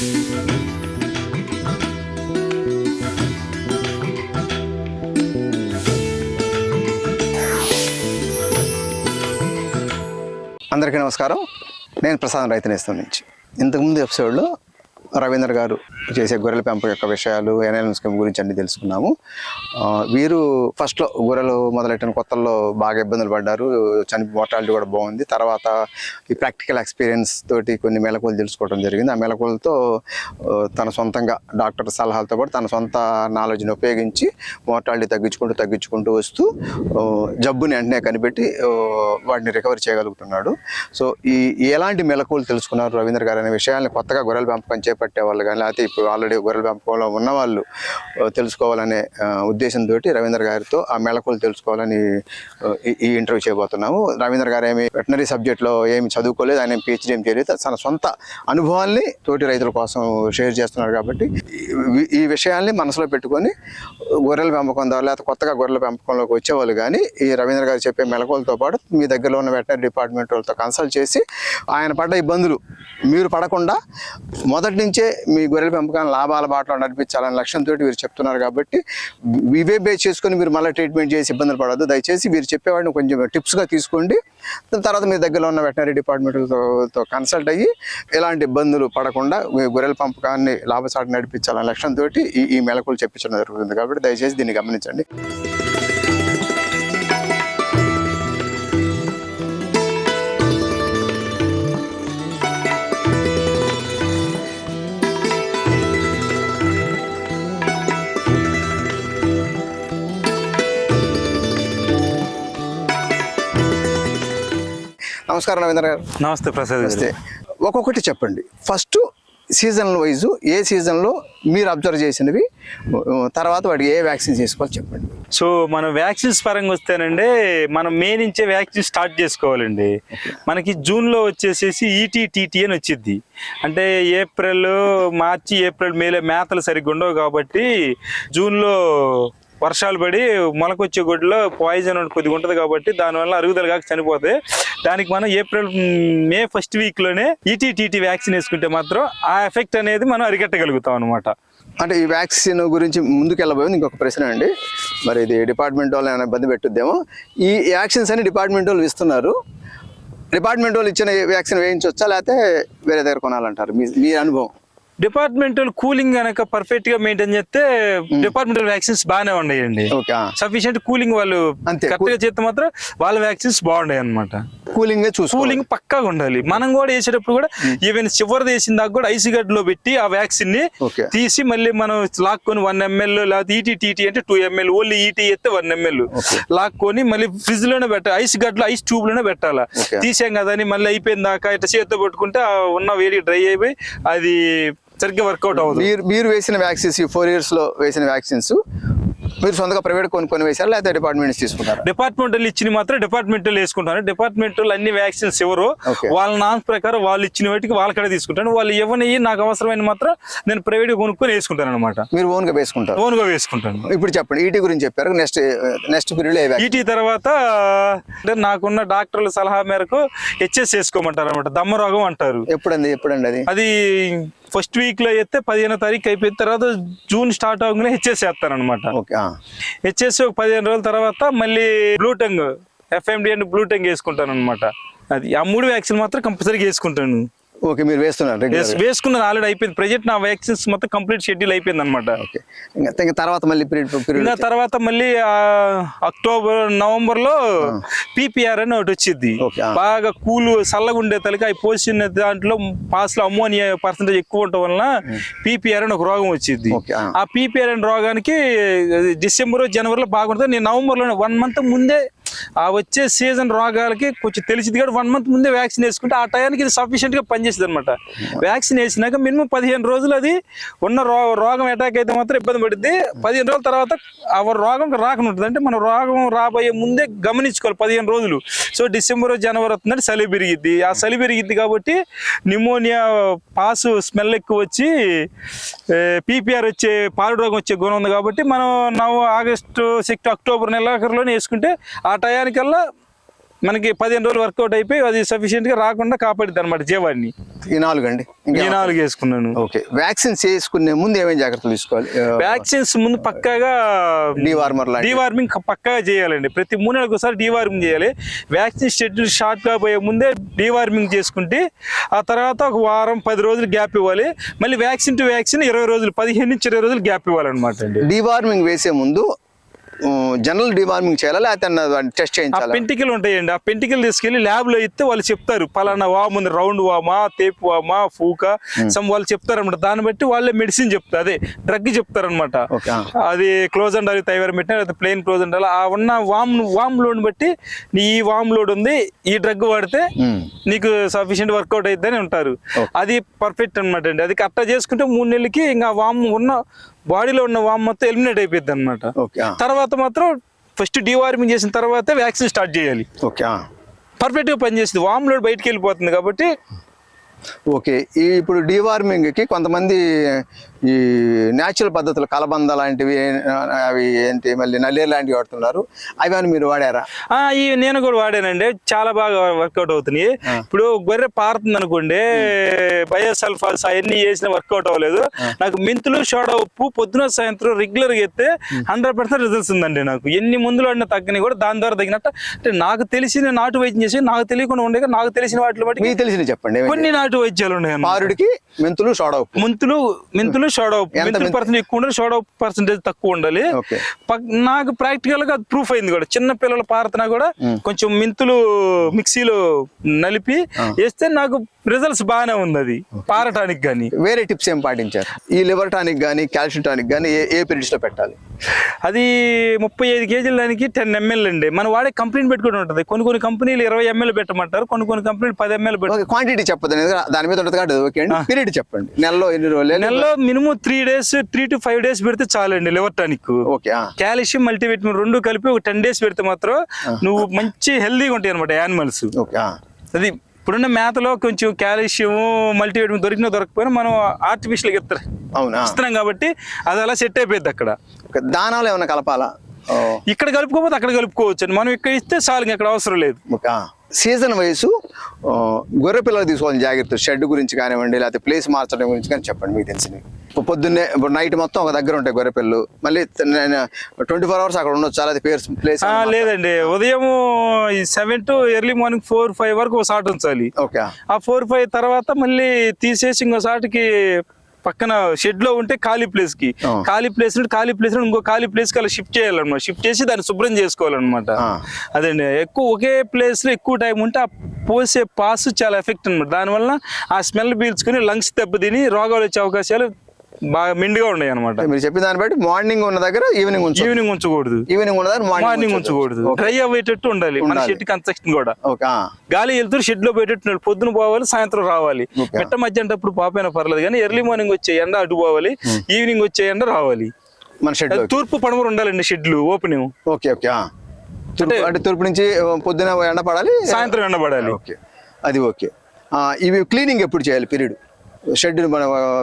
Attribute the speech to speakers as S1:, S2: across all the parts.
S1: అందరికీ నమస్కారం. నేను ప్రసాదం రైతు నేస్తం నుంచి. ఇంతకుముందు ఎపిసోడ్లో రవీంద్ర గారు చేసే గొర్రెల పెంపకం యొక్క విషయాలు ఎన్ఎల్ఎం స్కీమ్ గురించి అన్ని తెలుసుకున్నాము. వీరు ఫస్ట్లో గొర్రెలు మొదలెట్టిన కొత్తల్లో బాగా ఇబ్బందులు పడ్డారు. చని మోటాలిటీ కూడా బాగుంది. తర్వాత ఈ ప్రాక్టికల్ ఎక్స్పీరియన్స్ తోటి కొన్ని మెలకువలు తెలుసుకోవడం జరిగింది. ఆ మెలకువలతో తన సొంతంగా డాక్టర్ సలహాలతో పాటు తన సొంత నాలెడ్జ్ని ఉపయోగించి మోర్టాలిటీ తగ్గించుకుంటూ తగ్గించుకుంటూ వస్తూ జబ్బుని వెంటనే కనిపెట్టి వాటిని రికవరీ చేయగలుగుతున్నాడు. సో ఈ ఎలాంటి మెలకువలు తెలుసుకున్నారు రవీంద్ర గారు అనే విషయాన్ని కొత్తగా గొర్రెల పెంపకం చేపట్టే పెట్టేవాళ్ళు కానీ లేకపోతే ఇప్పుడు ఆల్రెడీ గొర్రెల పెంపకంలో ఉన్నవాళ్ళు తెలుసుకోవాలనే ఉద్దేశంతో రవీంద్ర గారితో ఆ మెలకువలు తెలుసుకోవాలని ఈ- ఇంటర్వ్యూ చేయబోతున్నాము. రవీంద్ర గారు ఏమి వెటనరీ సబ్జెక్ట్లో ఏమి చదువుకోలేదు ఆయన పిహెచ్డీ ఏం చేయలేదు. తన సొంత అనుభవాల్ని తోటి రైతుల కోసం షేర్ చేస్తున్నారు కాబట్టి ఈ- విషయాల్ని మనసులో పెట్టుకొని గొర్రెల పెంపకం ద్వారా లేకపోతే కొత్తగా గొర్రెల పెంపకంలోకి వచ్చేవాళ్ళు కానీ ఈ రవీంద్ర గారు చెప్పే మెలకువలతో పాటు మీ దగ్గరలో ఉన్న వెటనరీ డిపార్ట్మెంట్ వాళ్ళతో కన్సల్ట్ చేసి ఆయన పడ్డ ఇబ్బందులు మీరు పడకుండా మొదటి నుంచే మీ గొర్రెల పెంపకాన్ని లాభాల బాటలో నడిపించాలనే లక్ష్యంతో వీరు చెప్తున్నారు కాబట్టి ఇవే బేస్ చేసుకొని మీరు మళ్ళీ ట్రీట్మెంట్ చేసి ఇబ్బందులు పడద్దు. దయచేసి వీరు చెప్పేవాడిని కొంచెం టిప్స్గా తీసుకోండి. దాని తర్వాత మీ దగ్గరలో ఉన్న వెటనరీ డిపార్ట్మెంట్తో కన్సల్ట్ అయ్యి ఎలాంటి ఇబ్బందులు పడకుండా మీ గొర్రెల పెంపకాన్ని లాభసాటి నడిపించాలనే లక్ష్యంతో ఈ ఈ మెలకులు చెప్పించడం జరుగుతుంది. కాబట్టి దయచేసి దీన్ని గమనించండి. నమస్కారం రవీంద్ర గారు.
S2: నమస్తే ప్రసాద్
S1: నమస్తే. ఒక్కొక్కటి చెప్పండి. ఫస్ట్ సీజన్ వైజు ఏ సీజన్లో మీరు అబ్జర్వ్ చేసినవి? తర్వాత వాటికి ఏ వ్యాక్సిన్ చేసుకోవాలి చెప్పండి.
S2: సో మనం వ్యాక్సిన్స్ పరంగా వస్తేనండి మనం మే నుంచే వ్యాక్సిన్ స్టార్ట్ చేసుకోవాలండి. మనకి జూన్లో వచ్చేసేసి E ఈటీ టీటీ అని వచ్చింది అంటే ఏప్రిల్ మార్చి ఏప్రిల్ మేలో మేతలు సరిగ్గా ఉండవు కాబట్టి జూన్లో వర్షాలు పడి మొలకొచ్చే గొడ్డులో పాయిజన్ కొద్దిగా ఉంటుంది కాబట్టి దానివల్ల అరుగుదల కాక చనిపోతే దానికి మనం ఏప్రిల్ మే ఫస్ట్ వీక్లోనే ఈటీటీటీ వ్యాక్సిన్ వేసుకుంటే మాత్రం ఆ ఎఫెక్ట్ అనేది మనం అరికట్టగలుగుతాం అనమాట
S1: అంటే ఈ వ్యాక్సిన్ గురించి ముందుకెళ్ళబోయింది ఇంకొక ప్రశ్న అండి. మరి ఇది డిపార్ట్మెంట్ వాళ్ళు ఏమైనా ఇబ్బంది పెట్టుద్దేమో. ఈ వ్యాక్సిన్స్ అని డిపార్ట్మెంట్ వాళ్ళు ఇస్తున్నారు. డిపార్ట్మెంట్ వాళ్ళు ఇచ్చిన వ్యాక్సిన్ వేయించవచ్చా లేకపోతే వేరే దగ్గర కొనాలంటారు? మీ మీ అనుభవం.
S2: డిపార్ట్మెంటల్ కూలింగ్ కనుక పర్ఫెక్ట్గా మెయింటైన్ చేస్తే డిపార్ట్మెంటల్ వ్యాక్సిన్స్ బాగానే ఉన్నాయండి సఫిషియెంట్ కూలింగ్ వాళ్ళు
S1: అంతే.
S2: కరెక్ట్గా చేస్తే మాత్రం వాళ్ళ వ్యాక్సిన్స్ బాగున్నాయి అనమాట
S1: కూలింగ్ చూసుకోవాలి.
S2: కూలింగ్ పక్కాగా ఉండాలి. మనం కూడా వేసేటప్పుడు కూడా ఈవెన్ చివరిది వేసిన దాకా కూడా ఐస్ గడ్డలో పెట్టి ఆ
S1: వ్యాక్సిన్ని.
S2: తీసి మళ్ళీ మనం లాక్కొని వన్ ఎంఎల్ లేకపోతే ఈటీ టీటీ అంటే టూ ఎంఎల్ ఓన్లీ ఈటీ అయితే వన్ ఎంఎల్ లాక్కొని మళ్ళీ ఫ్రిడ్జ్లోనే పెట్టాలి. ఐస్ గడ్డలో ఐస్ ట్యూబ్లోనే పెట్టాలా. తీసాం కదా అని మళ్ళీ అయిపోయిన దాకా ఇట్లా చేతితో పట్టుకుంటే ఆ ఉన్న వేడి డ్రై అయిపోయి అది సరిగ్గా వర్కౌట్ అవుతుంది
S1: మీరు మీరు వేసిన వ్యాక్సిన్స్ ఈ ఫోర్ ఇయర్స్లో వేసిన వ్యాక్సిన్స్ మీరు సొంతగా ప్రైవేట్ కొనుక్కొని వేశారా లేకపోతే డిపార్ట్మెంట్స్ తీసుకుంటారా?
S2: డిపార్ట్మెంటల్ ఇచ్చిన మాత్రం డిపార్ట్మెంటల్ వేసుకుంటాను. డిపార్ట్మెంటల్ అన్ని వ్యాక్సిన్స్ ఎవరు. వాళ్ళ నామ్స్ ప్రకారం వాళ్ళు ఇచ్చిన వాటికి వాళ్ళ తీసుకుంటాను. వాళ్ళు ఇవ్వని నాకు అవసరమైన మాత్రం నేను ప్రైవేట్ కొనుక్కొని వేసుకుంటాను అనమాట
S1: మీరు ఓన్గా వేసుకుంటారు.
S2: ఓన్గా వేసుకుంటాను.
S1: ఇప్పుడు చెప్పండి ఈటీ గురించి చెప్పారు నెక్స్ట్ నెక్స్ట్ పీరియడ్
S2: ఈటీ తర్వాత అంటే నాకున్న డాక్టర్ల సలహా మేరకు హెచ్ఎస్ వేసుకోమంటారు అనమాట దమ్మ రోగం అంటారు.
S1: ఎప్పుడండి ఎప్పుడండి అది?
S2: అది ఫస్ట్ వీక్లో అయితే పదిహేనో తారీఖు అయిపోయిన తర్వాత జూన్ స్టార్ట్ అవగానే హెచ్ఎస్
S1: ఆ.
S2: హెచ్ఎస్ ఒక పదిహేను రోజుల తర్వాత మళ్ళీ బ్లూటంగ్ ఎఫ్ఎండి అండ్ బ్లూటంగ్ వేసుకుంటాను అనమాట అది ఆ మూడు వ్యాక్సిన్ మాత్రం కంపల్సరీగా వేసుకుంటాను.
S1: ఓకే మీరు వేస్తున్నారు
S2: వేసుకున్నది ఆల్రెడీ అయిపోయింది. ప్రజెంట్ నా వ్యాక్సిన్స్ మొత్తం కంప్లీట్ షెడ్యూల్ అయిపోయింది అనమాట
S1: ఓకే. ఇంకా తర్వాత మళ్ళీ
S2: ఇంకా తర్వాత మళ్ళీ అక్టోబర్ నవంబర్లో పీపీఆర్ అని ఒకటి వచ్చింది. బాగా కూల్ చల్లగా ఉండే తలకి అవి పోసిన దాంట్లో పాస్లో అమ్మోనియా పర్సెంటేజ్ ఎక్కువ ఉండటం వలన పీపీఆర్ అని ఒక రోగం వచ్చింది
S1: ఆ.
S2: పీపీఆర్ అనే రోగానికి డిసెంబర్ జనవరిలో బాగుంటుంది. నేను నవంబర్లో వన్ మంత్ ముందే ఆ వచ్చే సీజన్ రోగాలకి కొంచెం తెలిసింది కూడా వన్ మంత్ ముందే వ్యాక్సిన్ వేసుకుంటే ఆ టయానికి ఇది సఫిషియంట్గా పనిచేస్తుంది అనమాట వ్యాక్సిన్ వేసినాక మినిమం పదిహేను రోజులు అది ఉన్న రో రోగం అటాక్ అయితే మాత్రం ఇబ్బంది పడుద్ది. పదిహేను రోజుల తర్వాత ఆ రోగం రాకుండా అంటే మన రోగం రాబోయే ముందే గమనించుకోవాలి పదిహేను రోజులు. సో డిసెంబర్ జనవరి వస్తుందంటే చలి పెరిగిద్ది. ఆ చలి పెరిగిద్ది కాబట్టి నిమోనియా పాసు స్మెల్ ఎక్కువ వచ్చి పీపీఆర్ వచ్చే పాలు రోగం వచ్చే గుణం ఉంది కాబట్టి మనం నవ్ ఆగస్టు సెక్ట్ అక్టోబర్ నెలాఖరులోనే వేసుకుంటే ఆ టయానికల్లా మనకి పదిహేను రోజులు వర్కౌట్ అయిపోయి అది సఫిషియెంట్గా రాకుండా కాపాడుద్ది అనమాట జీవాన్ని
S1: ఈ నాలుగు అండి
S2: ఈ నాలుగు వేసుకున్నాను.
S1: ఓకే. వ్యాక్సిన్స్ చేసుకునే ముందు ఏమేమి జాగ్రత్తలు తీసుకోవాలి?
S2: వ్యాక్సిన్స్ ముందు పక్కాగా
S1: డివార్మర్
S2: డీవార్మింగ్ పక్కాగా చేయాలండి. ప్రతి మూడు నెలలకు ఒకసారి డీవార్మింగ్ చేయాలి. వ్యాక్సిన్ షెడ్యూల్ షార్ట్ పోయే ముందే డీవార్మింగ్ చేసుకుంటే ఆ తర్వాత ఒక వారం పది రోజులు గ్యాప్ ఇవ్వాలి. మళ్ళీ వ్యాక్సిన్ టు వ్యాక్సిన్ ఇరవై రోజులు పదిహేను నుంచి ఇరవై రోజులు గ్యాప్ ఇవ్వాలన్నమాట అండి.
S1: డివార్మింగ్ వేసే ముందు జనరల్ డివార్మింగ్ చేయాలా లేకపోతే టెస్ట్
S2: ఆ
S1: చేయించాలా?
S2: పెంటికలు ఉంటాయండి. ఆ పెంటికలు తీసుకెళ్ళి ల్యాబ్లో ఇస్తే వాళ్ళు చెప్తారు పలానా వామ్ ఉంది రౌండ్ వామా తేపు వామా ఫూక. సమ్ వాళ్ళు చెప్తారు అనమాట దాన్ని బట్టి వాళ్ళే మెడిసిన్ చెప్తారు. అదే డ్రగ్ చెప్తారు అనమాట
S1: ఓకే
S2: అది క్లోజ్ అండాలి తైవరం పెట్టినా లేదా ప్లెయిన్ క్లోజ్ అండాలి ఆ ఉన్న వామ్ వామ్ లోడ్ బట్టి నీ ఈ వామ్ లోడ్ ఉంది ఈ డ్రగ్ వాడితే నీకు సఫిషియెంట్ వర్కౌట్ అయిద్దని ఉంటారు అది పర్ఫెక్ట్ అనమాట అండి. అది కరెక్ట్ చేసుకుంటే మూడు నెలలకి ఇంకా వామ్ ఉన్న బాడీలో ఉన్న వామ్ మొత్తం ఎలిమినేట్ అయిపోద్ది అనమాట
S1: ఓకే
S2: తర్వాత మాత్రం ఫస్ట్ డివార్మింగ్ చేసిన తర్వాత వ్యాక్సిన్ స్టార్ట్ చేయాలి.
S1: ఓకే
S2: పర్ఫెక్ట్గా పనిచేస్తుంది. వామ్ లోడ్ బయటికి వెళ్ళిపోతుంది కాబట్టి
S1: ఓకే ఈ ఇప్పుడు డివార్మింగ్కి కొంతమంది ఈ న్యాచురల్ పద్ధతులు కలబంద లాంటివి అవి ఏంటి మళ్ళీ నల్లేరు లాంటివి వాడుతున్నారు. అవి అని మీరు వాడారా?
S2: ఈ నేను కూడా వాడానండి. చాలా బాగా వర్కౌట్ అవుతున్నాయి. ఇప్పుడు గొర్రె పారుతుంది అనుకోండి బయోసల్ఫాల్స్ అవన్నీ చేసిన వర్కౌట్ అవ్వలేదు. నాకు మెంతులు సోడా ఉప్పు పొద్దున సాయంత్రం రెగ్యులర్గా ఎత్తే హండ్రెడ్ పర్సెంట్ రిజల్ట్స్ ఉందండి నాకు. ఎన్ని మందులు అన్న తగ్గని కూడా దాని ద్వారా తగినట్టు. అంటే నాకు తెలిసిన నాటు వైద్యం చేసి నాకు తెలియకుండా ఉండే నాకు తెలిసిన వాటిలో బట్టి
S1: మీకు తెలిసిన చెప్పండి?
S2: కొన్ని నాటు వైద్యాలు ఉన్నాయి
S1: పారుడికి మెంతులు సోడా ఉప్పు.
S2: మెంతులు మెంతులు
S1: ఎంత
S2: మెంతులు
S1: మెంతు?
S2: పర్సెంట్ ఎక్కువ ఉండాలి ఉప్పు పర్సెంటేజ్ తక్కువ ఉండాలి. నాకు ప్రాక్టికల్గా ప్రూఫ్ అయింది కూడా. చిన్న పిల్లలు పారుతున్నా కూడా కొంచెం మెంతులు మిక్సీలో నలిపి వేస్తే నాకు రిజల్ట్స్ బాగానే ఉంది అది. పారటానికి కానీ
S1: వేరే టిప్స్ ఏం పాటించారు? ఈ లివర్ టానిక్ కానీ కాల్షియం టానిక్ కానీ ఏ ఏ periods లో పెట్టాలి?
S2: అది ముప్పై ఐదు కేజీల దానికి టెన్ ఎంఎల్ అండి. మనం వాడే కంపెనీ పెట్టుకుని ఉంటుంది. కొన్ని కొన్ని కంపెనీలు ఇరవై ఎంఎల్ పెట్టమంటారు కొన్ని కొన్ని కంపెనీలు పది ఎంఎల్ పెట్ట
S1: ఓకే క్వాంటిటీ చెప్పదు దాని మీద ఉంటుంది కాబట్టి పీరియడ్ చెప్పండి. నెలలో ఎన్ని రోజులు?
S2: నెలలో minimum three days three to five days పెడితే చాలండి లివర్ టానిక్. కాల్షియం మల్టీవిటమిన్ రెండు కలిపి ఒక టెన్ డేస్ పెడితే మాత్రం నువ్వు మంచి హెల్దీగా ఉంటాయి అనమాట యానిమల్స్. అది ఇప్పుడున్న మేతలో కొంచెం కాల్షియం మల్టీవిటమిన్ దొరికినా దొరకపోయినా మనం ఆర్టిఫిషియల్గా ఇస్తారు
S1: అవునా
S2: ఇస్తున్నాం కాబట్టి అది అలా సెట్ అయిపోయింది అక్కడ.
S1: దానాలు ఏమైనా కలపాలా.
S2: ఇక్కడ కలుపుకోకపోతే అక్కడ కలుపుకోవచ్చు మనం ఇక్కడ ఇస్తే చాలు ఇంకా అక్కడ అవసరం లేదు.
S1: సీజన్ వయసు గొర్రె పిల్లలు తీసుకోవాల్సిన జాగ్రత్త షెడ్ గురించి కానివ్వండి లేకపోతే ప్లేస్ మార్చడం గురించి కానీ చెప్పండి మీకు తెలిసినవి ఇప్పుడు పొద్దున్నే నైట్ మొత్తం ఒక దగ్గర ఉంటాయి గొర్రె పిల్లలు. మళ్ళీ ట్వంటీ ఫోర్ అవర్స్ అక్కడ ఉండొచ్చు చాలా పేరు ప్లేస్
S2: లేదండి. ఉదయం seven to early morning four five వరకు ఒక సాట్ ఉంచాలి.
S1: ఓకే.
S2: ఆ ఫోర్ ఫైవ్ తర్వాత మళ్ళీ తీసేసి ఇంకో సాటికి పక్కన షెడ్లో ఉంటే ఖాళీ
S1: ప్లేస్కి.
S2: ఖాళీ ప్లేస్ నుండి ఖాళీ ప్లేస్ నుండి ఇంకో ఖాళీ ప్లేస్కి అలా షిఫ్ట్ చేయాలన్నమాట. షిఫ్ట్ చేసి దాన్ని శుభ్రం చేసుకోవాలన్నమాట.
S1: ఆ.
S2: అదండి ఎక్కువ ఒకే ప్లేస్లో ఎక్కువ టైం ఉంటే ఆ పోసే పాస్ చాలా ఎఫెక్ట్ అనమాట దానివల్ల ఆ స్మెల్ పీల్చుకుని లంగ్స్ దెబ్బతిని రోగాలు వచ్చే అవకాశాలు బాగా మెండుగా ఉన్నాయి అనమాట
S1: మీరు చెప్పిన దాన్ని బట్టి మార్నింగ్ ఉన్న దగ్గర ఈవినింగ్ ఉంచు.
S2: ఈవినింగ్ ఉంచకూడదు.
S1: ఈవినింగ్ ఉన్న దగ్గర
S2: మార్నింగ్ ఉంచకూడదు. డ్రై అయ్యేటట్టు ఉండాలి. మన. షెడ్ కన్స్ట్రక్షన్ కూడా.
S1: ఓకే ఆ.
S2: గాలి వెళ్తూ షెడ్లో పెట్టేట్టు. పొద్దున పోవాలి సాయంత్రం రావాలి. మెట్ట మధ్య అంటప్పుడు పాపైనా పర్లేదు కానీ ఎర్లీ మార్నింగ్ వచ్చే ఎండ అటు పోవాలి ఈవినింగ్ వచ్చే ఎండ రావాలి.
S1: మన షెడ్
S2: తూర్పు పడమరు ఉండాలండి షెడ్లు ఓపెనింగ్
S1: ఓకే ఓకే అంటే తూర్పు నుంచి పొద్దున ఎండ పడాలి?
S2: సాయంత్రం ఎండ పడాలి.
S1: ఓకే అది ఓకే ఆ, ఇవి క్లీనింగ్ ఎప్పుడు చేయాలి? పీరియడ్. షెడ్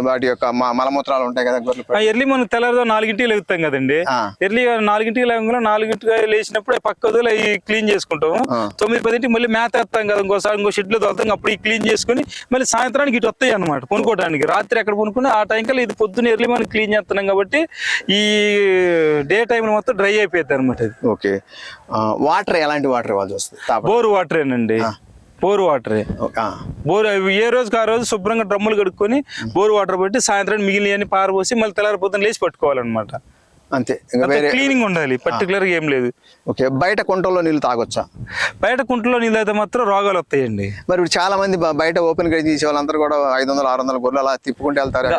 S1: వాటి యొక్క మలమూత్రాలు ఉంటాయి కదా గొర్రెలు
S2: ఎర్లీ మనం తెల్లారితో నాలుగింటికి లేగుతాం కదండి. ఎర్లీ నాలుగింటికి లేకుండా నాలుగింటికి లేచినప్పుడు పక్క వదిలి అవి క్లీన్ చేసుకుంటాం
S1: ఆ.
S2: తొమ్మిది పదింటికి మళ్ళీ మేత వేస్తాం కదా ఇంకోసారి ఇంకో షెడ్లో తోలుతాం అప్పుడు ఈ క్లీన్ చేసుకుని మళ్ళీ సాయంత్రానికి ఇటు వస్తాయి అనమాట కొనుక్కోవడానికి రాత్రి ఎక్కడ కొనుక్కుని ఆ టైం కల్లా ఇది పొద్దున్న ఎర్లీ మనం క్లీన్ చేస్తున్నాం కాబట్టి ఈ డే టైం మొత్తం డ్రై అయిపోయింది అనమాట
S1: ఓకే. వాటర్ ఎలాంటి వాటర్ ఇవ్వాల్సి వస్తుంది?
S2: బోర్ వాటరేనండి. బోర్ వాటరే. బోర్ ఏ రోజుకి ఆ రోజు శుభ్రంగా డ్రమ్ములు కడుక్కొని బోర్ వాటర్ పెట్టి సాయంత్రం మిగిలిన పారబోసి మళ్ళీ తెల్లారి పొద్దున్న లేచి పట్టుకోవాలన్నమాట.
S1: అంతే.
S2: క్లీనింగ్ ఉండాలి పర్టికులర్గా ఏం లేదు.
S1: ఓకే బయట కుంటల్లో నీళ్ళు తాగొచ్చా?
S2: బయట కుంటలో నీళ్ళు అయితే మాత్రం రోగాలు వస్తాయండి.
S1: మరి చాలా మంది బయట ఓపెన్గా తీసే వాళ్ళందరూ కూడా ఐదు వందలు ఆరు వందల గొర్రెలు అలా తిప్పుకుంటూ వెళ్తారు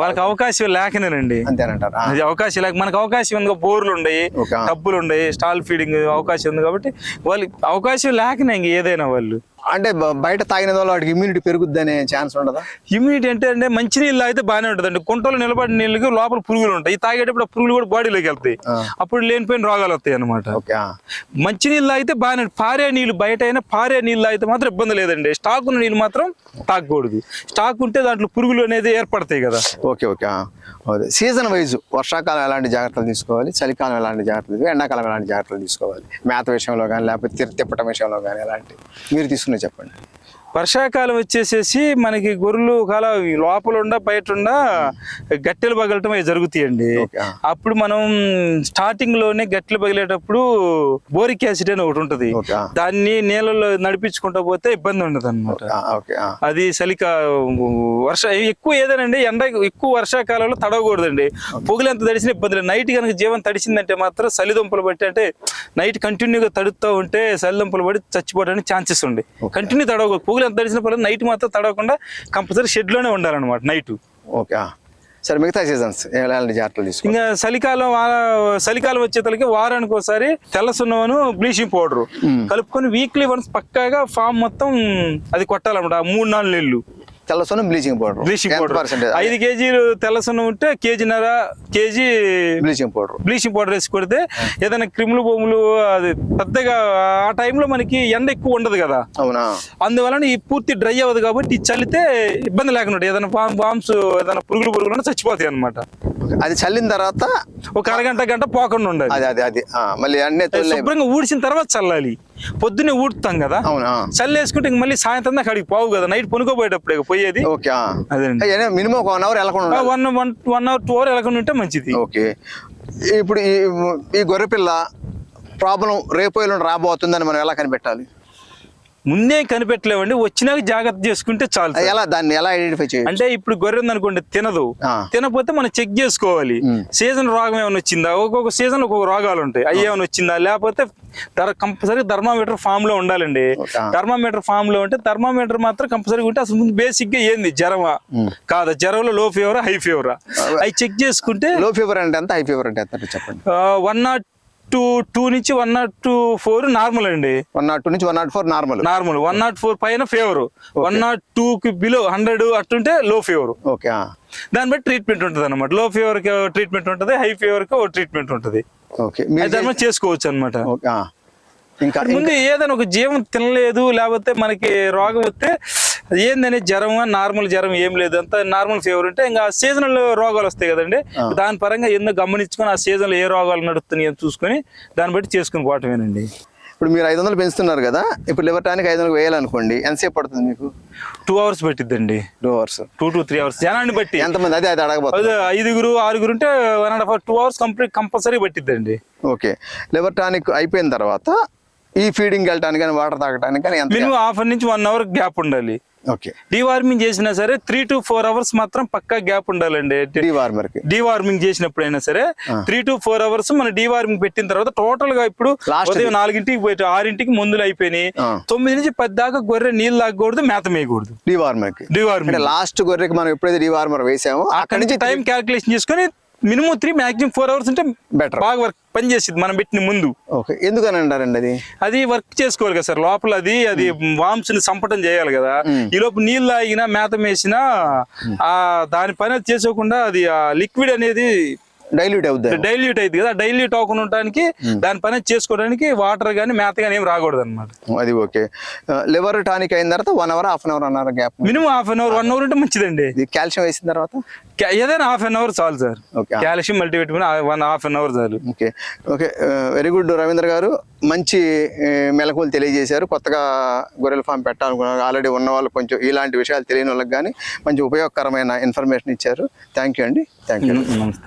S2: వాళ్ళకి అవకాశం లేకనేనండి.
S1: అంతేనంటారు.
S2: అది అవకాశం లేక మనకు అవకాశం ఉంది బోర్లు ఉన్నాయి
S1: ఓకే.
S2: టబ్బులు ఉన్నాయి స్టాల్ ఫీడింగ్ అవకాశం ఉంది కాబట్టి వాళ్ళకి అవకాశం లేకనే ఇంక ఏదైనా వాళ్ళు.
S1: అంటే బయట తాగిన వల్ల వాడికి ఇమ్యూనిటీ పెరుగుద్దనే ఛాన్స్ ఉండదా?
S2: ఇమ్యూనిటీ అంటే అంటే మంచి నీళ్ళు అయితే బాగానే ఉంటుందండి. కుంటలో నిలబడిన నీళ్ళకి లోపల పురుగులు ఉంటాయి. ఈ తాగేటప్పుడు పురుగులు కూడా బాడీలోకి వెళ్తాయి. అప్పుడు లేనిపోయిన రోగాలు వస్తాయి అనమాట. మంచి నీళ్ళు అయితే బాగానే పారే నీళ్ళు బయట అయినా పారే నీళ్ళు అయితే మాత్రం ఇబ్బంది లేదండి. స్టాక్ ఉన్న నీళ్ళు మాత్రం తాగకూడదు. స్టాక్ ఉంటే దాంట్లో పురుగులు అనేది ఏర్పడతాయి కదా.
S1: ఓకే ఓకే సీజన్ వైజ్ వర్షాకాలం ఎలాంటి జాగ్రత్తలు తీసుకోవాలి? చలికాలం ఎలాంటి జాగ్రత్తలు ఎండాకాలం ఎలాంటి జాగ్రత్తలు తీసుకోవాలి? మేత విషయంలో కానీ లేకపోతే తిప్పటం విషయంలో కానీ ఎలాంటి? మీరు తీసుకునే చెప్పండి.
S2: వర్షాకాలం వచ్చేసేసి మనకి గొర్రెలు కాల లోపల ఉండ బయట ఉండ గట్టెలు పగలటం అవి జరుగుతాయండి. అప్పుడు మనం స్టార్టింగ్లోనే గట్టెలు పగిలేటప్పుడు బోరిక్ యాసిడ్ అని ఒకటి ఉంటది. దాన్ని నీళ్ళలో నడిపించుకుంటూ పోతే ఇబ్బంది ఉండదు అనమాట. అది చలిక వర్ష ఎక్కువ ఏదేనండి ఎండ ఎక్కువ వర్షాకాలంలో తడవకూడదండి. పొగులు ఎంత తడిసిన ఇబ్బంది లేదు. నైట్ కనుక జీవం తడిసిందంటే మాత్రం చలిదుంపలు బట్టి అంటే నైట్ కంటిన్యూగా తడుస్తూ ఉంటే చలిదుంపలు పడి చచ్చిపోవడానికి ఛాన్సెస్ ఉండే కంటిన్యూ తడవకూడదు. పొగులు ఎంత తడిసిన పర్లేదు నైట్ మాత్రం తడవకుండా కంపల్సరీ షెడ్లోనే ఉండాలన్నమాట నైట్.
S1: ఓకే. సరే మిగతా సీజన్స్ ఎలాంటి జాగ్రత్తలు తీసుకోవాలి.
S2: ఇంకా చలికాలం చలికాలం వచ్చేతలకి వారానికి ఒకసారి తెల్ల సున్నవను బ్లీచింగ్ పౌడర్ కలుపుకొని వీక్లీ వన్స్ పక్కాగా ఫామ్ మొత్తం అది కొట్టాలన్నమాట మూడు నాలుగు నెలలు.
S1: తెల్ల సొన్నం బ్లీచింగ్ పౌడర్.
S2: Bleaching powder. ఐదు కేజీలు తెల్ల సున్నం ఉంటే కేజీన్నర KG
S1: bleaching powder.
S2: Bleaching powder వేసి కొడితే ఏదైనా క్రిములు బొమ్ములు అది పెద్దగా ఆ టైంలో మనకి ఎండ ఎక్కువ ఉండదు కదా.
S1: అవునా?
S2: అందువలన ఈ పూర్తి డ్రై అవ్వదు కాబట్టి చల్లితే ఇబ్బంది లేకుండా. ఏదైనా బామ్ బాంబ్స్ ఏదైనా పురుగులు పురుగులు చచ్చిపోతాయి అనమాట
S1: అది చల్లిన తర్వాత
S2: ఒక అరగంట గంట పోకుండా ఉండాలి.
S1: అది అది అది. మళ్ళీ అన్నీ
S2: అది శుభ్రంగా ఊడ్చిన తర్వాత చల్లాలి. పొద్దున్నే ఊడుతాం కదా.
S1: అవునా
S2: చల్లేసుకుంటే ఇంక మళ్ళీ సాయంత్రం దాకా అడిగి పోవు కదా. నైట్ పనుకోపోయేటప్పుడు ఇక పోయేది.
S1: ఓకే అయ్యా, మినిమం ఒక వన్ అవర్ వెళ్ళకుండా
S2: one one one hour two hour వెళ్ళకుండా ఉంటే మంచిది.
S1: ఓకే. ఇప్పుడు ఈ ఈ గొర్రెపిల్ల ప్రాబ్లం రేపు ఎల్లుండి రాబోతుందని మనం ఎలా కనిపెట్టాలి?
S2: ముందే కనిపెట్టలేవండి వచ్చినాక జాగ్రత్త చేసుకుంటే చాలు.
S1: ఎలా దాన్ని ఎలా ఐడెంటిఫై చేయొచ్చు?
S2: అంటే ఇప్పుడు గొర్రె ఉందనుకోండి తినదు. తినకపోతే మనం చెక్ చేసుకోవాలి. సీజన్ రోగం ఏమైనా వచ్చిందా? ఒక్కొక్క సీజన్ ఒక్కొక్క రోగాలు ఉంటాయి. అవి ఏమైనా వచ్చిందా? లేకపోతే ధర కంపల్సరీ థర్మామీటర్ ఫామ్లో ఉండాలండి. థర్మామీటర్ ఫామ్లో ఉంటే థర్మామీటర్ మాత్రం కంపల్సరీ ఉంటే అసలు ముందు బేసిక్గా ఏంది? జ్వరమా? కాదా? జ్వరంలో లో ఫీవర్ హై ఫీవరా అవి చెక్ చేసుకుంటే
S1: లో ఫీవర్ అంటే ఎంత? హై ఫీవర్ అంటే ఎంత? చెప్పండి.
S2: వన్ నాట్ టూ టూ నుంచి one nought two four normal అండి.
S1: వన్ నాట్ టూ నుంచి one nought four normal.
S2: Normal. One nought four పైన ఫీవర్. వన్ నాట్ టూ కి బిలో హండ్రెడ్ అట్టుంటే లో ఫీవర్.
S1: ఓకే.
S2: దాన్ని బట్టి ట్రీట్మెంట్ ఉంటుంది అనమాట లో ఫీవర్కి ట్రీట్మెంట్ ఉంటుంది హై ఫీవర్కి ఒక ట్రీట్మెంట్ ఉంటుంది.
S1: ఓకే.
S2: చేసుకోవచ్చు అనమాట.
S1: ఇంకా
S2: ముందు ఏదైనా ఒక జీవం తినలేదు లేకపోతే మనకి రోగం వస్తే అది ఏందని జ్వరం నార్మల్ జ్వరం ఏం లేదు. అంత నార్మల్ ఫీవర్ ఉంటే ఇంకా సీజనల్ రోగాలు వస్తాయి కదండి. దాని పరంగా ఎన్నో గమనించుకొని ఆ సీజన్లో ఏ రోగాలు నడుస్తున్నాయో చూసుకొని దాన్ని బట్టి చేసుకుని పోవటమేనండి.
S1: ఇప్పుడు మీరు ఐదు వందలు పెంచుతున్నారు కదా. ఇప్పుడు లివర్ టానిక్ ఐదు వందలు వేయాలనుకోండి ఎంతసేపు పడుతుంది మీకు?
S2: Two hours పట్టిద్దండి.
S1: Two hours.
S2: Two to three hours. జనాన్ని బట్టి.
S1: ఎంతమంది? అదే అది అడగబోతుంది
S2: ఐదుగురు ఆరుగురు ఉంటే one and half two hours complete compulsory పట్టిద్దండి.
S1: Okay. Liver tonic అయిపోయిన తర్వాత ఈ ఫీడింగ్ వెళ్ళటానికి కానీ వాటర్ తాగటానికి కానీ ఎంత
S2: మినిమం హాఫ్ నుంచి వన్ అవర్ గ్యాప్ ఉండాలి. డీవార్మింగ్ చేసినా సరే త్రీ టు ఫోర్ అవర్స్ మాత్రం పక్కా గ్యాప్ ఉండాలండి. డీవార్మింగ్ చేసినప్పుడైనా సరే త్రీ టు ఫోర్ అవర్స్ మన డీవార్మింగ్ పెట్టిన తర్వాత టోటల్గా ఇప్పుడు ఉదయం నాలుగింటికి పోయి ఆరింటికి మందులు అయిపోయినాయి. తొమ్మిది నుంచి పది దాకా గొర్రె నీళ్ళు తాగకూడదు మేత మేయకూడదు.
S1: డీ వార్మర్కి అంటే
S2: డీవార్మింగ్
S1: లాస్ట్ గొర్రెకి మనం ఎప్పుడైతే డీ వార్మర్ వేసామో
S2: అక్కడి నుంచి టైం క్యాల్కులేషన్ చేసుకొని minimum three maximum four hours ఉంటే
S1: బెటర్
S2: బాగా వర్క్ పని చేసింది మనం పెట్టిన ముందు.
S1: ఓకే ఎందుకని అంటారండి అది?
S2: అది వర్క్ చేసుకోవాలి కదా సార్ లోపల అది అది వామ్స్ని సంపటం చేయాలి కదా. ఈ లోపు నీళ్ళు తాగినా మేత మేసినా ఆ దాని పని అది చేసుకోకుండా అది ఆ లిక్విడ్ అనేది
S1: డైల్యూట్ అవుద్ది.
S2: డైల్యూట్ అయింది కదా డైల్యూట్ అవ్వకుండా ఉండడానికి దాని పని చేసుకోవడానికి వాటర్ కానీ మేత కానీ ఏం రాకూడదు అనమాట
S1: అది ఓకే. లివర్ టానిక్ అయిన తర్వాత one hour half an hour అన్నారు gap
S2: minimum half an hour one hour ఉంటే మంచిదండి.
S1: కాల్షియం వేసిన తర్వాత?
S2: ఏదైనా హాఫ్ అన్ అవర్ చాలు sir.
S1: Okay
S2: calcium multivitamin one half an hour చాలు.
S1: Okay. Okay very good Ravindra garu. మంచి మెలకువలు తెలియజేశారు. కొత్తగా గొర్రెల ఫామ్ పెట్టాలనుకున్నారు ఆల్రెడీ ఉన్న వాళ్ళు కొంచెం ఇలాంటి విషయాలు తెలియని వాళ్ళకి కానీ మంచి ఉపయోగకరమైన ఇన్ఫర్మేషన్ ఇచ్చారు. థ్యాంక్ యూ అండి. థ్యాంక్ యూ
S2: నమస్తే.